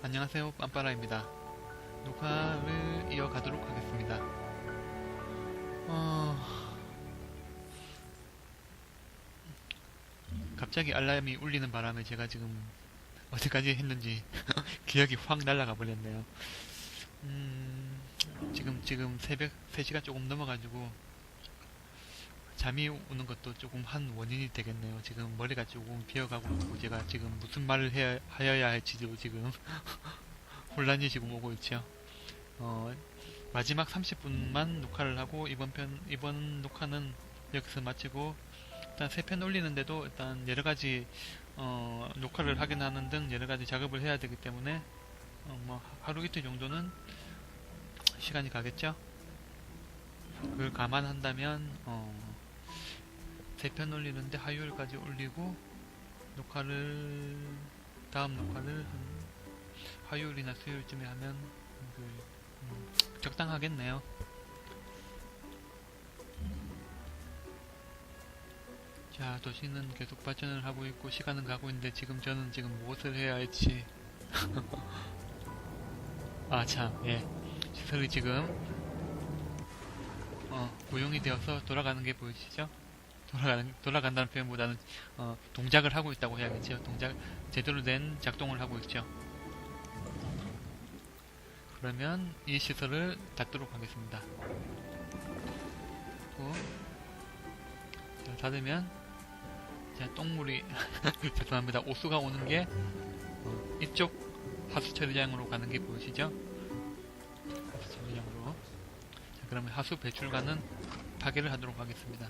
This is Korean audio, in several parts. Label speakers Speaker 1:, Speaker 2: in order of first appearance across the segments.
Speaker 1: 안녕하세요. 빰빠라입니다. 녹화를 이어가도록 하겠습니다. 어... 갑자기 알람이 울리는 바람에 제가 지금 어디까지 했는지 기억이 확 날아가 버렸네요. 음... 지금 지금 새벽 3시가 조금 넘어가지고 잠이 오는 것도 조금 한 원인이 되겠네요. 지금 머리가 조금 비어가고 있고 제가 지금 무슨 말을 해야, 하여야 할지도 지금 혼란이 지금 오고 있죠. 어, 마지막 30분만 녹화를 하고 이번 편 이번 녹화는 여기서 마치고 일단 세 편 올리는데도 일단 여러 가지 어, 녹화를 하긴 하는 등 여러 가지 작업을 해야 되기 때문에 어, 뭐 하루 이틀 정도는 시간이 가겠죠. 그걸 감안한다면 어, 세편 올리는데 화요일까지 올리고 녹화를 다음 녹화를 한 화요일이나 수요일쯤에 하면 그, 음, 적당하겠네요. 자 도시는 계속 발전을 하고 있고 시간은 가고 있는데 지금 저는 지금 무엇을 해야 할지 아 참 예 시설이 지금 어, 고용이 되어서 돌아가는 게 보이시죠? 돌아가는, 돌아간다는 표현보다는 어, 동작을 하고 있다고 해야겠죠. 동작 제대로 된 작동을 하고 있죠. 그러면 이 시설을 닫도록 하겠습니다. 자, 닫으면 자, 똥물이 죄송합니다. 오수가 오는 게 어, 이쪽 하수 처리장으로 가는 게 보이시죠? 하수 처리장으로 자, 그러면 하수 배출관은 파괴를 하도록 하겠습니다.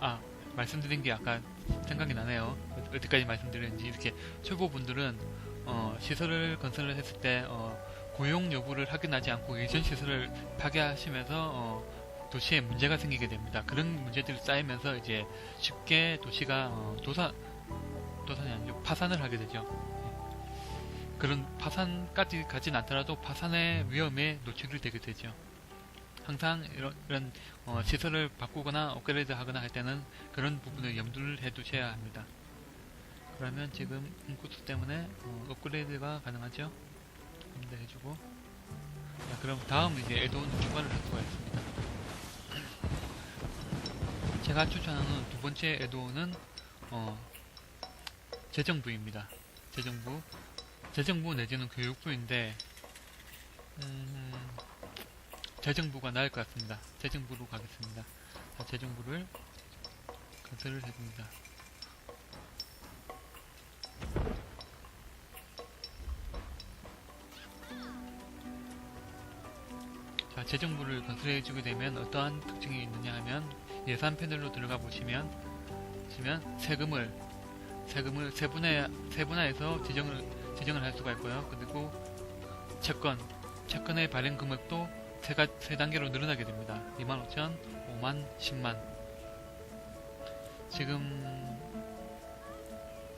Speaker 1: 아 말씀드린 게 아까 생각이 나네요. 어- 어디까지 말씀드렸는지 이렇게 초보분들은 어, 시설을 건설을 했을 때 어, 고용 여부를 확인하지 않고 예전 시설을 파괴하시면서 어, 도시에 문제가 생기게 됩니다. 그런 문제들이 쌓이면서 이제 쉽게 도시가 어, 도산 도산이 아니고 파산을 하게 되죠. 예. 그런 파산까지 가진 않더라도 파산의 위험에 노출이 되게 되죠. 항상 이런, 이런 어, 시설을 바꾸거나 업그레이드 하거나 할 때는 그런 부분을 염두를 해 두셔야 합니다. 그러면 지금 인구수 때문에 어, 업그레이드가 가능하죠? 업그레이드 해주고 자, 그럼 다음 이제 에드온 추가를 할 수가 있습니다. 제가 추천하는 두 번째 에드온은 어, 재정부입니다. 재정부 재정부 내지는 교육부인데 음, 재정부가 나을 것 같습니다. 재정부로 가겠습니다. 자, 재정부를 건설을 해줍니다. 자, 재정부를 건설해주게 되면 어떠한 특징이 있느냐 하면 예산 패널로 들어가 보시면 보시면 세금을 세금을 세분화 세분화해서 지정을 지정을 할 수가 있고요. 그리고 채권 채권의 발행 금액도 세, 가, 세 단계로 늘어나게 됩니다. 25,000, 5만, 10만. 지금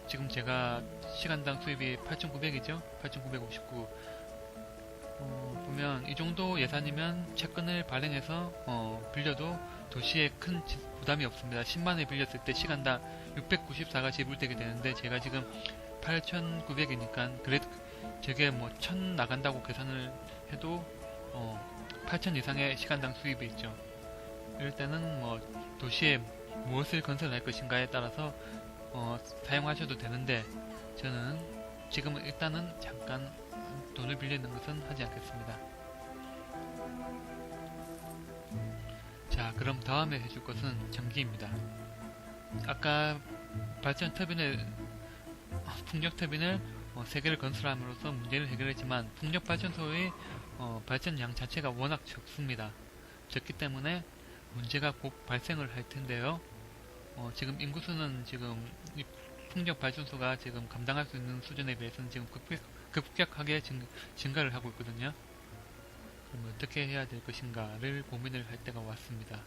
Speaker 1: 지금 제가 시간당 수입이 8,900이죠? 8,959. 어, 보면 이 정도 예산이면 채권을 발행해서 어, 빌려도 도시에 큰 지- 부담이 없습니다. 10만에 빌렸을 때 시간당 694가 지불되게 되는데 제가 지금 8,900이니까 그래도 저게 뭐 1,000 나간다고 계산을 해도 어, 8천 이상의 시간당 수입이 있죠. 이럴 때는 뭐 도시에 무엇을 건설할 것인가에 따라서 어, 사용하셔도 되는데 저는 지금은 일단은 잠깐 돈을 빌리는 것은 하지 않겠습니다. 자, 그럼 다음에 해줄 것은 전기입니다. 아까 발전 터빈을 풍력 터빈을 어, 세 개를 건설함으로써 문제를 해결했지만 풍력 발전소의 어, 발전량 자체가 워낙 적습니다. 적기 때문에 문제가 곧 발생을 할 텐데요. 어, 지금 인구수는 지금 이 풍력 발전소가 지금 감당할 수 있는 수준에 비해서는 지금 급격, 급격 하게 증, 증가를 하고 있거든요. 그럼 어떻게 해야 될 것인가를 고민을 할 때가 왔습니다.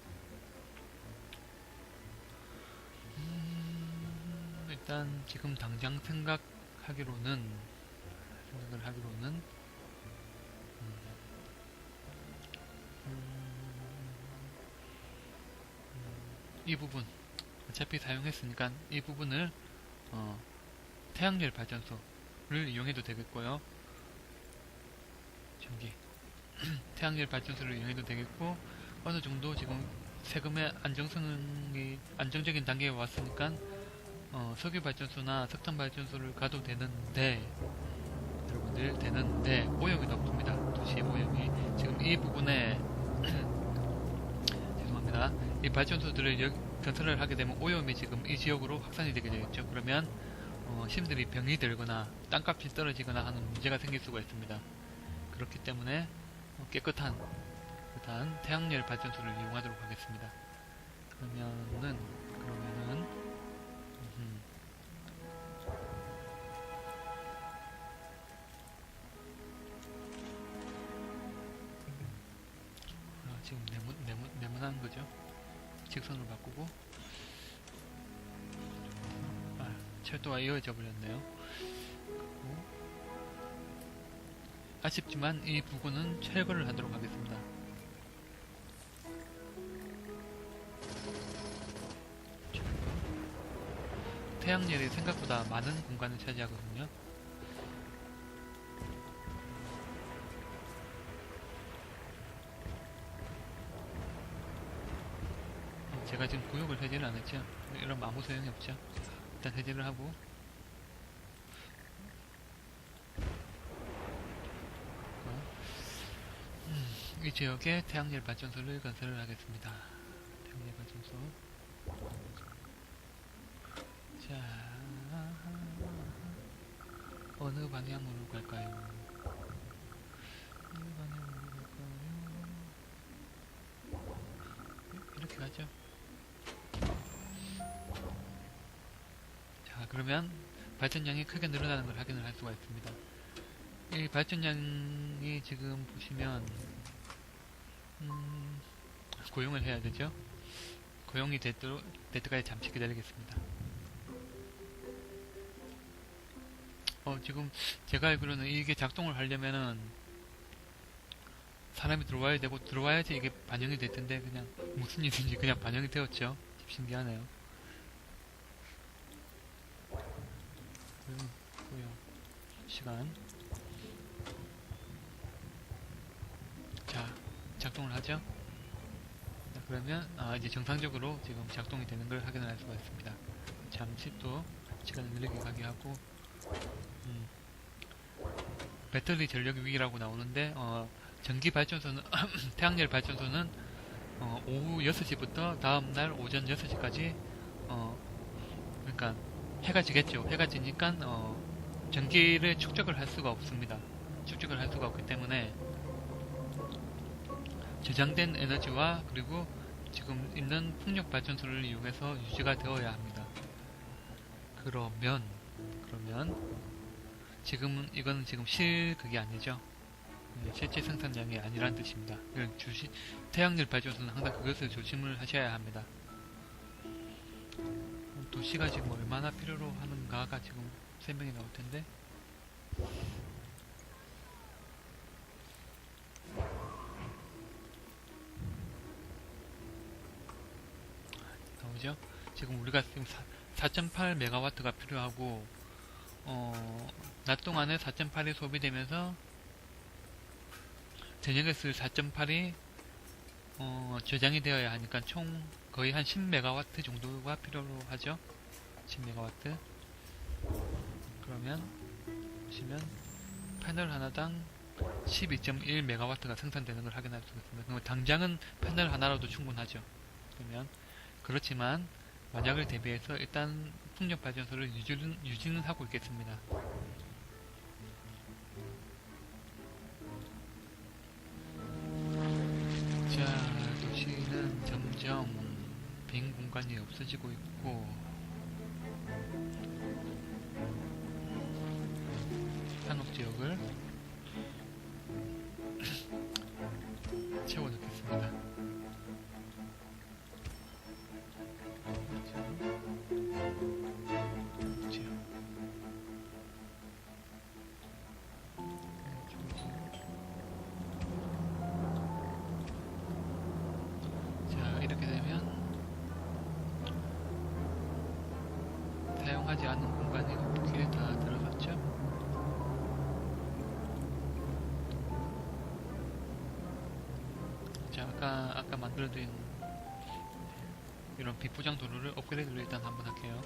Speaker 1: 음, 일단 지금 당장 생각하기로는 생각을 하기로는 이 부분 어차피 사용했으니까 이 부분을 어, 태양열 발전소를 이용해도 되겠고요. 전기 태양열 발전소를 이용해도 되겠고 어느 정도 지금 세금의 안정성이 안정적인 단계에 왔으니까 어, 석유 발전소나 석탄 발전소를 가도 되는데 여러분들 되는데 오염이 높습니다. 도시의 오염이 지금 이 부분에 죄송합니다. 이 발전소들을 여- 건설을 하게 되면 오염이 지금 이 지역으로 확산이 되게 되겠죠. 그러면 어, 시민들이 병이 들거나 땅값이 떨어지거나 하는 문제가 생길 수가 있습니다. 그렇기 때문에 어, 깨끗한 깨끗한 태양열 발전소를 이용하도록 하겠습니다. 그러면은 그러면은 음흠. 아, 지금 네모, 네모, 네모난 거죠? 직선으로 바꾸고 아, 철도가 이어져 버렸네요. 아쉽지만 이 부분은 철거를 하도록 하겠습니다. 태양열이 생각보다 많은 공간을 차지하거든요. 제가 지금 구역을 해제를 안 했죠. 이러면 아무 소용이 없죠. 일단 해제를 하고 음, 이 지역에 태양열 발전소를 건설을 하겠습니다. 태양열 발전소. 자, 어느 방향으로 갈까요? 어느 방향으로 갈까요? 이렇게 가죠. 그러면 발전량이 크게 늘어나는 걸 확인을 할 수가 있습니다. 이 발전량이 지금 보시면 음, 고용을 해야 되죠. 고용이 됐도, 될 때까지 잠시 기다리겠습니다. 어, 지금 제가 알기로는 이게 작동을 하려면은 사람이 들어와야 되고 들어와야지 이게 반영이 될 텐데 그냥 무슨 일인지 그냥 반영이 되었죠. 참 신기하네요. 고용, 고용, 시간. 자, 작동을 하죠. 자, 그러면 아, 이제 정상적으로 지금 작동이 되는 걸 확인을 할 수가 있습니다. 잠시 또 시간을 느리게 가게 하고 음, 배터리 전력 위기라고 나오는데 어, 전기 발전소는 태양열 발전소는 어, 오후 6시부터 다음날 오전 6시까지 어, 그러니까 해가 지겠죠. 해가 지니까 어, 전기를 축적을 할 수가 없습니다. 축적을 할 수가 없기 때문에 저장된 에너지와 그리고 지금 있는 풍력 발전소를 이용해서 유지가 되어야 합니다. 그러면 그러면 지금은 이거는 지금 실 그게 아니죠. 네, 실제 생산량이 아니란 뜻입니다. 이건 주시, 태양열 발전소는 항상 그것을 조심을 하셔야 합니다. 도시가 지금 얼마나 필요로 하는가가 지금 설명이 나올 텐데. 나오죠? 지금 우리가 지금 4.8 메가와트가 필요하고 어, 낮 동안에 4.8이 소비되면서 저녁에 쓸 4.8이 어, 저장이 되어야 하니까 총 거의 한 10메가와트 정도가 필요로 하죠. 10메가와트. 그러면 보시면 패널 하나당 12.1메가와트가 생산되는 걸 확인할 수가 있습니다. 그러면 당장은 패널 하나로도 충분하죠. 그러면 그렇지만 만약을 대비해서 일단 풍력 발전소를 유지는, 유지는 하고 있겠습니다. 자, 도시는 점점 빈 공간이 없어지고 있고 산업 지역을 이 어떻게 다 들어갔죠? 자, 아까, 아까 만들어둔 이런 비포장 도로를 업그레이드를 일단 한번 할게요.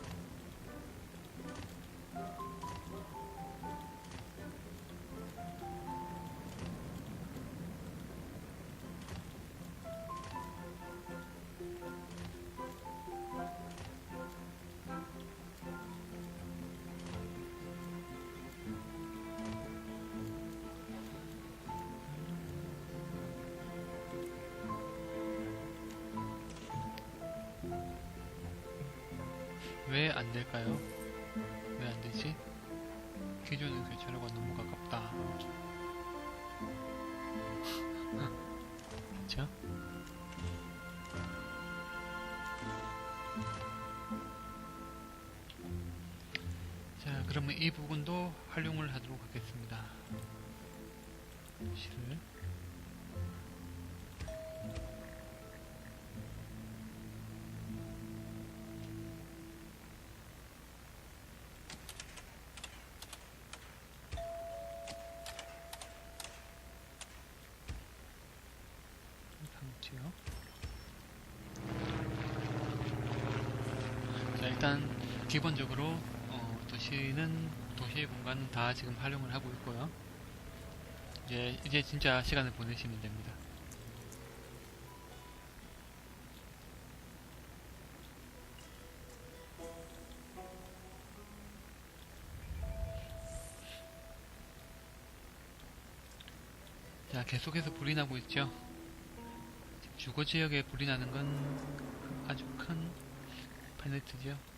Speaker 1: 왜 안 될까요? 왜 안 되지? 기존의 교차로가 너무 가깝다. 그쵸? 자, 그러면 이 부분도 활용을 하도록 하겠습니다. 실을 기본적으로 어, 도시는 도시의 공간은 다 지금 활용을 하고 있고요. 이제 이제 진짜 시간을 보내시면 됩니다. 자, 계속해서 불이 나고 있죠. 주거 지역에 불이 나는 건 아주 큰 페널티죠.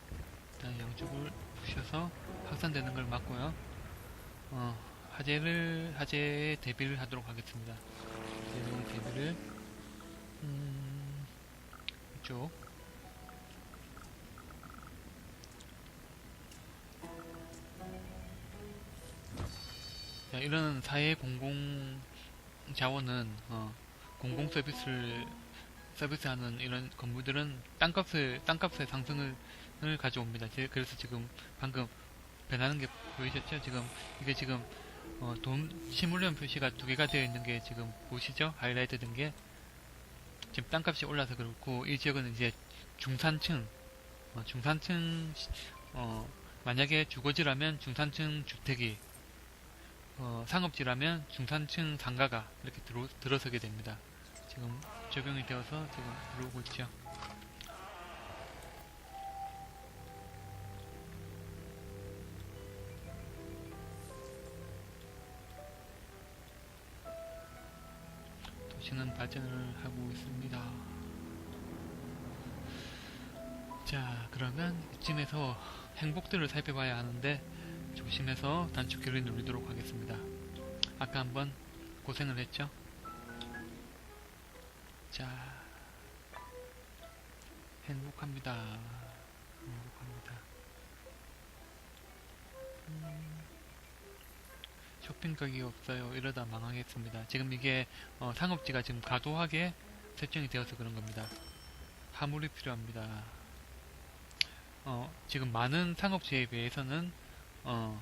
Speaker 1: 일단 양쪽을 부셔서 확산되는 걸 막고요. 어, 화재를 화재에 대비를 하도록 하겠습니다. 화재에 대비를 음, 이쪽 자, 이런 사회 공공 자원은 어, 공공 서비스를 서비스하는 이런 건물들은 땅값을 땅값의 상승을 을 가져옵니다. 제- 그래서 지금 방금 변하는 게 보이셨죠? 지금 이게 지금 어, 돈 시뮬련 표시가 두 개가 되어 있는 게 지금 보시죠? 하이라이트 된 게 지금 땅값이 올라서 그렇고 이 지역은 이제 중산층 어, 중산층 시- 어, 만약에 주거지라면 중산층 주택이 어, 상업지라면 중산층 상가가 이렇게 들어, 들어서게 됩니다. 지금 적용이 되어서 지금 들어오고 있죠. 도시는 발전을 하고 있습니다. 자, 그러면 이쯤에서 행복들을 살펴봐야 하는데 조심해서 단축키를 누르도록 하겠습니다. 아까 한번 고생을 했죠? 자, 행복합니다. 행복합니다. 음, 쇼핑 가격이 없어요. 이러다 망하겠습니다. 지금 이게 어, 상업지가 지금 과도하게 설정이 되어서 그런 겁니다. 화물이 필요합니다. 어, 지금 많은 상업지에 비해서는 어,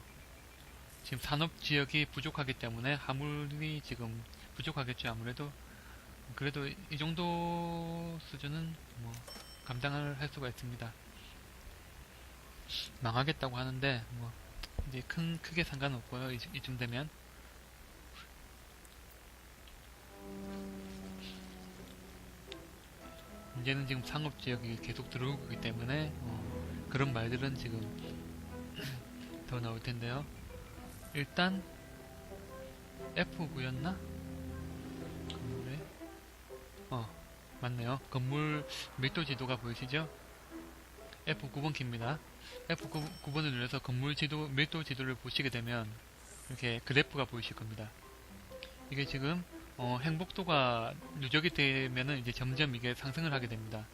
Speaker 1: 지금 산업지역이 부족하기 때문에 화물이 지금 부족하겠죠. 아무래도 그래도 이 정도 수준은 뭐 감당을 할 수가 있습니다. 망하겠다고 하는데 뭐 이제 큰 크게 상관없고요. 이, 이쯤 되면 문제는 지금 상업 지역이 계속 들어오고 있기 때문에 어, 그런 말들은 지금 더 나올 텐데요. 일단 F9였나? 건물에 어 맞네요. 건물 밀도 지도가 보이시죠? F9번 키입니다. F9번을 눌러서 건물 지도 밀도 지도를 보시게 되면 이렇게 그래프가 보이실 겁니다. 이게 지금 어, 행복도가 누적이 되면은 이제 점점 이게 상승을 하게 됩니다.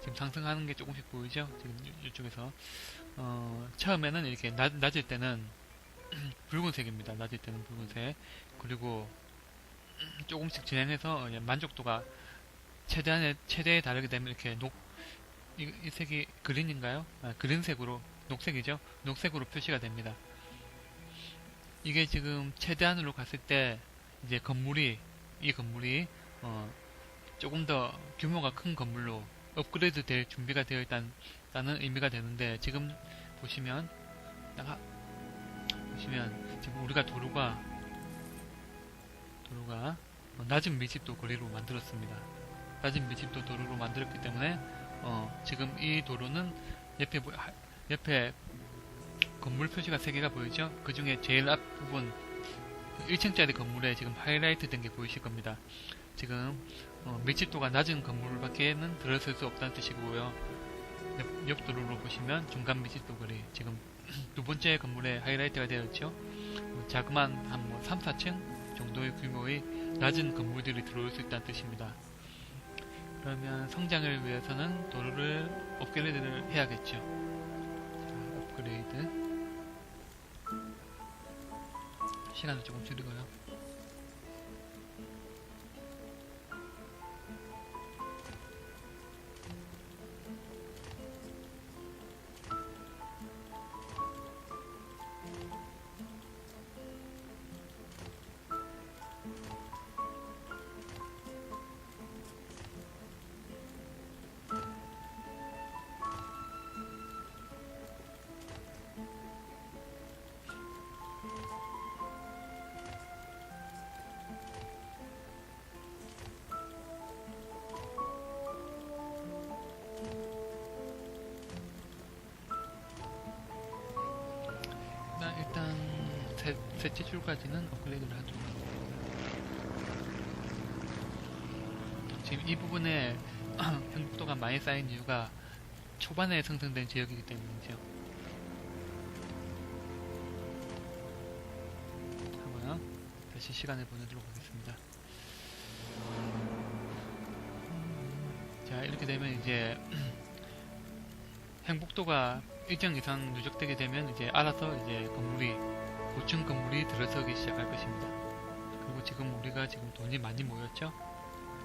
Speaker 1: 지금 상승하는 게 조금씩 보이죠? 지금 이- 이쪽에서 어, 처음에는 이렇게 낮, 낮을 때는 붉은색입니다. 낮을 때는 붉은색 그리고 조금씩 진행해서 만족도가 최대한에 최대에 다르게 되면 이렇게 녹 이, 이 색이 그린인가요? 아, 그린색으로 녹색이죠. 녹색으로 표시가 됩니다. 이게 지금 최대한으로 갔을 때 이제 건물이 이 건물이 어, 조금 더 규모가 큰 건물로 업그레이드 될 준비가 되어 있다는 의미가 되는데 지금 보시면 나가 보시면 지금 우리가 도로가 도로가 어, 낮은 밀집도 거리로 만들었습니다. 낮은 밀집도 도로로 만들었기 때문에 어, 지금 이 도로는 옆에 옆에 건물 표시가 3개가 보이죠? 그 중에 제일 앞부분 1층짜리 건물에 지금 하이라이트 된 게 보이실 겁니다. 지금 어, 밀집도가 낮은 건물밖에는 들어설 수 없다는 뜻이고요. 옆, 옆 도로로 보시면 중간 밀집도 거리 지금 두 번째 건물에 하이라이트가 되어 있죠. 뭐 자그만 한뭐 3, 4층 정도의 규모의 낮은 건물들이 들어올 수 있다는 뜻입니다. 그러면 성장을 위해서는 도로를 업그레이드를 해야겠죠. 자, 업그레이드. 시간을 조금 줄이고요. 일단, 세, 셋째 줄까지는 업그레이드를 하죠. 지금 이 부분에 행복도가 많이 쌓인 이유가 초반에 생성된 지역이기 때문이죠. 하고요. 다시 시간을 보내도록 하겠습니다. 자, 이렇게 되면 이제 행복도가 일정 이상 누적되게 되면 이제 알아서 이제 건물이 고층 건물이 들어서기 시작할 것입니다. 그리고 지금 우리가 지금 돈이 많이 모였죠?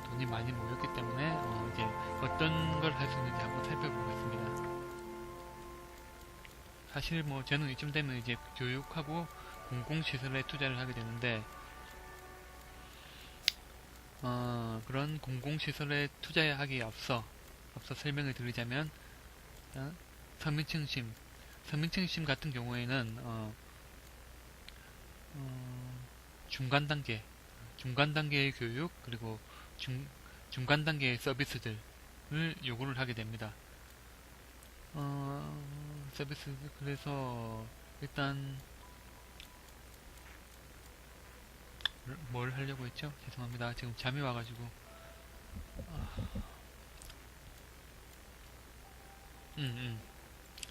Speaker 1: 돈이 많이 모였기 때문에 어 이제 어떤 걸 할 수 있는지 한번 살펴보겠습니다. 사실 뭐 저는 이쯤 되면 이제 교육하고 공공시설에 투자를 하게 되는데 어 그런 공공시설에 투자하기에 앞서 앞서 설명을 드리자면 어, 서민층심, 서민층심 같은 경우에는 어, 어, 중간 단계, 중간 단계의 교육 그리고 중, 중간 단계의 서비스들을 요구를 하게 됩니다. 어, 서비스 그래서 일단 뭘 하려고 했죠? 죄송합니다. 지금 잠이 와가지고. 아. 음, 음.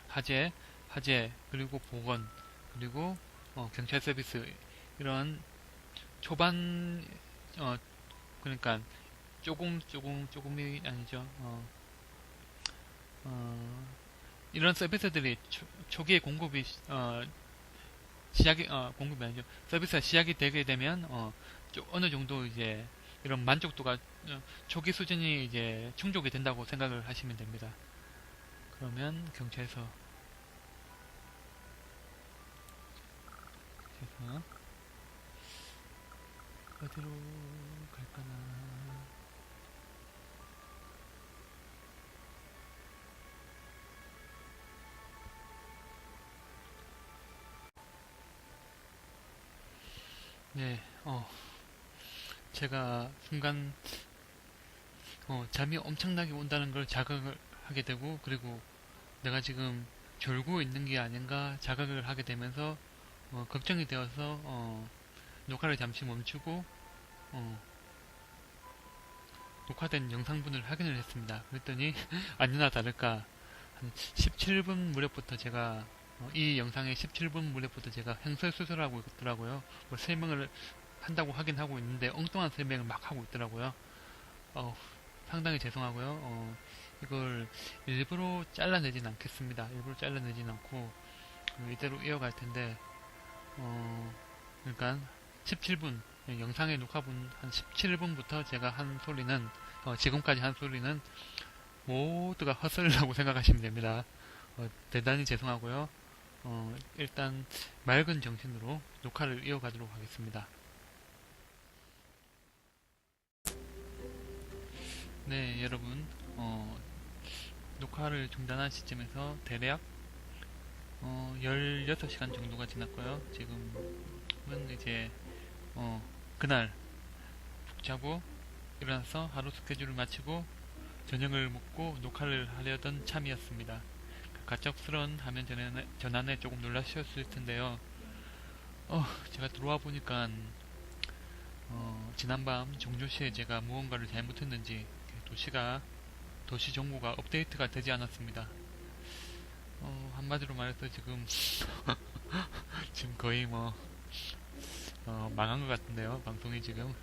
Speaker 1: 화재, 화재, 그리고 보건, 그리고 어, 경찰 서비스 이런 초반 어 그러니까 조금 조금 조금이 아니죠. 어, 어, 이런 서비스들이 초, 초기에 공급이 시- 어, 시작이 어, 공급이 아니죠. 서비스가 시작이 되게 되면 어, 좀 어느 정도 이제 이런 만족도가 어, 초기 수준이 이제 충족이 된다고 생각을 하시면 됩니다. 그러면 경찰서. 그래서 어디로 갈까나. 네, 어. 제가 순간 어 잠이 엄청나게 온다는 걸 자각을 하게 되고 그리고 내가 지금 졸고 있는 게 아닌가 자각을 하게 되면서 어, 걱정이 되어서 어, 녹화를 잠시 멈추고 어, 녹화된 영상분을 확인을 했습니다. 그랬더니 아니나 다를까 한 17분 무렵부터 제가 어, 이 영상의 17분 무렵부터 제가 횡설수설하고 있더라고요. 뭐 설명을 한다고 하긴 하고 있는데 엉뚱한 설명을 막 하고 있더라고요. 어, 상당히 죄송하고요. 어, 이걸 일부러 잘라내진 않겠습니다. 일부러 잘라내진 않고 어, 이대로 이어갈 텐데 어, 그러니까 17분 영상의 녹화분 한 17분부터 제가 한 소리는 어, 지금까지 한 소리는 모두가 헛소리라고 생각하시면 됩니다. 어, 대단히 죄송하고요. 어, 일단 맑은 정신으로 녹화를 이어가도록 하겠습니다. 네, 여러분, 어, 녹화를 중단한 시점에서 대략 어, 16시간 정도가 지났고요. 지금은 이제 어, 그날 푹 자고 일어나서 하루 스케줄을 마치고 저녁을 먹고 녹화를 하려던 참이었습니다. 그 가쩍스러운 화면 전환에, 전환에 조금 놀라셨을 텐데요. 어, 제가 들어와 보니까 어, 지난밤 종조시에 제가 무언가를 잘못했는지 도시가 도시 정보가 업데이트가 되지 않았습니다. 어, 한마디로 말해서 지금 지금 거의 뭐 어, 망한 것 같은데요 방송이 지금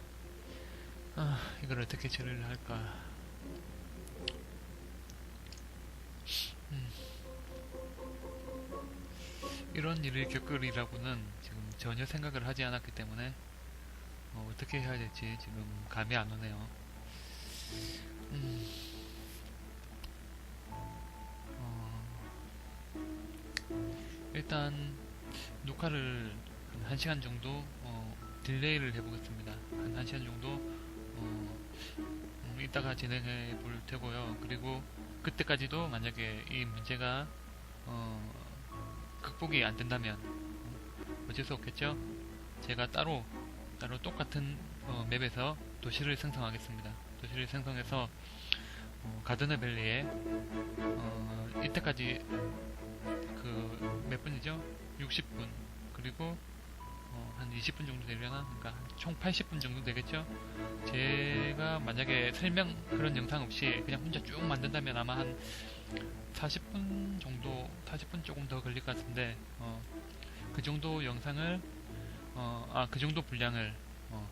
Speaker 1: 아, 이걸 어떻게 처리를 할까 음. 이런 일을 겪으리라고는 지금 전혀 생각을 하지 않았기 때문에 어, 어떻게 해야 될지 지금 감이 안 오네요 음. 일단 녹화를 한 1시간 정도 어, 딜레이를 해보겠습니다. 한 1시간 정도 어, 음, 이따가 진행해 볼 테고요. 그리고 그때까지도 만약에 이 문제가 어, 극복이 안 된다면 어, 어쩔 수 없겠죠. 제가 따로 따로 똑같은 어, 맵에서 도시를 생성하겠습니다. 도시를 생성해서 어, 가드너 밸리에 어, 이때까지 그 몇 분이죠? 60분 그리고 어, 한 20분 정도 되려나? 그러니까 한총 80분 정도 되겠죠? 제가 만약에 설명 그런 영상 없이 그냥 혼자 쭉 만든다면 아마 한 40분 정도 40분 조금 더 걸릴 것 같은데 어, 그 정도 영상을 어, 아 그 정도 분량을 어,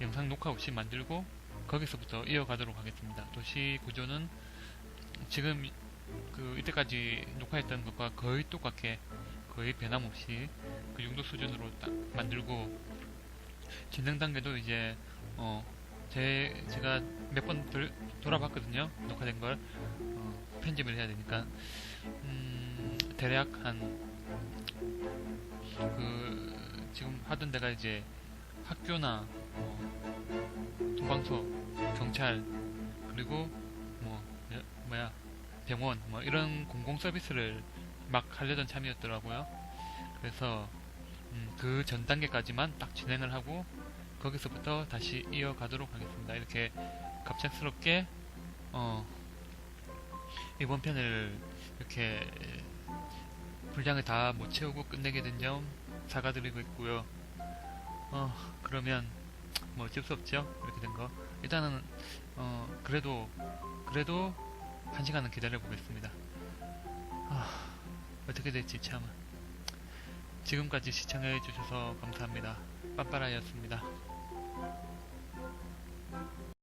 Speaker 1: 영상 녹화 없이 만들고 거기서부터 이어가도록 하겠습니다. 도시 구조는 지금 그 이때까지 녹화했던 것과 거의 똑같게 거의 변함없이 그 정도 수준으로 딱 만들고 진행 단계도 이제 어 제, 제가 몇 번 돌아봤거든요. 녹화된 걸. 어, 편집을 해야 되니까. 음, 대략 한 그 지금 하던 데가 이제 학교나 어, 도방소 경찰 그리고 뭐 여- 뭐야 병원 뭐 이런 공공 서비스를 막 하려던 참이었더라고요. 그래서 음, 그 전 단계까지만 딱 진행을 하고 거기서부터 다시 이어가도록 하겠습니다. 이렇게 갑작스럽게 어, 이번 편을 이렇게 분량을 다 못 채우고 끝내게 된 점 사과드리고 있고요. 어, 그러면 뭐 어쩔 수 없죠. 이렇게 된 거. 일단은 어, 그래도 그래도 한 시간은 기다려 보겠습니다. 아, 어떻게 될지 참. 지금까지 시청해 주셔서 감사합니다. 빤빠라였습니다.